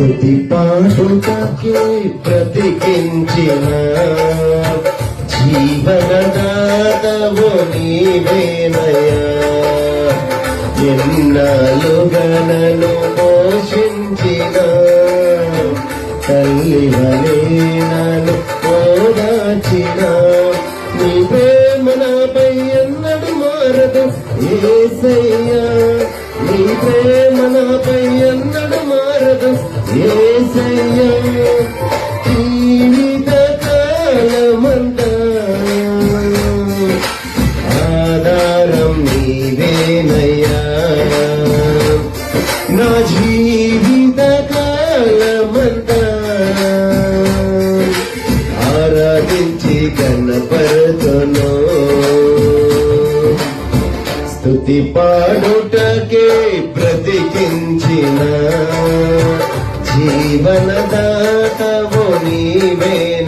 స్థుతి పాడుటకే ప్రతికించిన జీవనదాతవు నీవేనయా ఎన్నాళ్ళుగా పోషించిన తల్లి వలే నన్ను ఓదాచిన నీ ప్రేమ నాపై ఎన్నడు మారదు ఏసయ్యా. నీ ప్రేమ నాపై ఆధారం నీవేనయ్యా. నా జీవిత కాలమంతా ఆరాధించి కనపరుతును స్తుతి పాడుటకే బ్రతికించిన. జీవనదాతవు నీవే.